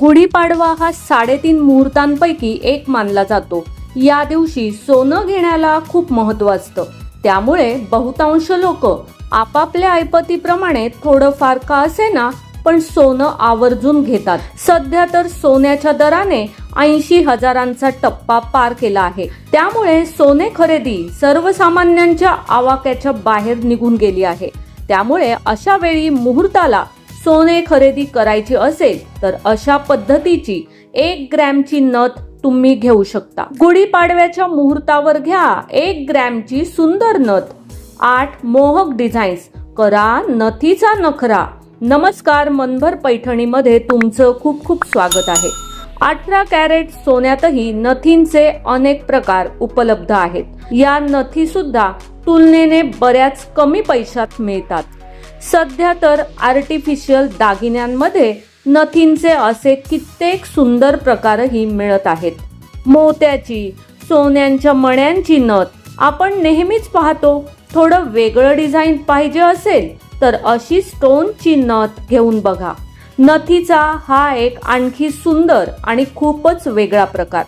गुढीपाडवा हा साडेतीन मुहूर्तांपैकी एक मानला जातो. या दिवशी सोनं घेण्याला खूप महत्त्व असतं. त्यामुळे बहुतांश लोक आपापल्या ऐपतीप्रमाणे थोडंफार का असेना पण सोनं आवर्जून घेतात. सध्या तर सोन्याच्या दराने ऐंशी हजारांचा टप्पा पार केला आहे. त्यामुळे सोने खरेदी सर्वसामान्यांच्या आवाक्याच्या बाहेर निघून गेली आहे. त्यामुळे अशा वेळी मुहूर्ताला सोने खरेदी करायची असेल तर अशा पद्धतीची एक ग्रॅमची नथ तुम्ही घेऊ शकता. गुढीपाडव्याच्या मुहूर्तावर घ्या एक ग्रॅमची सुंदर नथ. आठ मोहक डिझाईन्स. करा नथीचा नखरा. नमस्कार मनभर पैठणीमध्ये तुमचं खूप खूप स्वागत आहे. अठरा कॅरेट सोन्यातही नथींचे अनेक प्रकार उपलब्ध आहेत. या नथी सुद्धा तुलनेने बऱ्याच कमी पैशात मिळतात. सध्या तर आर्टिफिशियल दागिन्यांमध्ये नथींचे असे कित्येक सुंदर प्रकारही मिळत आहेत. मोत्याची सोन्यांच्या मण्यांची नथ आपण नेहमीच पाहतो. थोडं वेगळं डिझाईन पाहिजे असेल तर अशी स्टोनची नथ घेऊन बघा. नथीचा हा एक आणखी सुंदर आणि खूपच वेगळा प्रकार.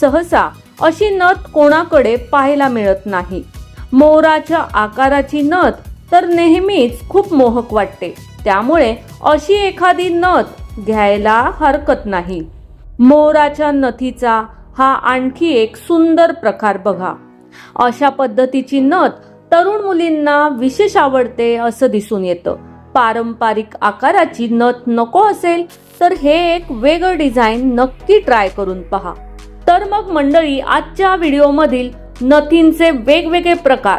सहसा अशी नथ कोणाकडे पाहायला मिळत नाही. मोराच्या आकाराची नथ तर नेहमीच खूप मोहक वाटते. त्यामुळे अशी एखादी नथ घ्यायला हरकत नाही. मोराच्या नथीचा हा आणखी एक सुंदर प्रकार बघा. अशा पद्धतीची नथ तरुण मुलींना विशेष आवडते असं दिसून येतं. पारंपरिक आकाराची नथ नको असेल तर हे एक वेगळं डिझाईन नक्की ट्राय करून पहा. तर मग मंडळी आजच्या व्हिडिओमधील नथींचे वेगवेगळे प्रकार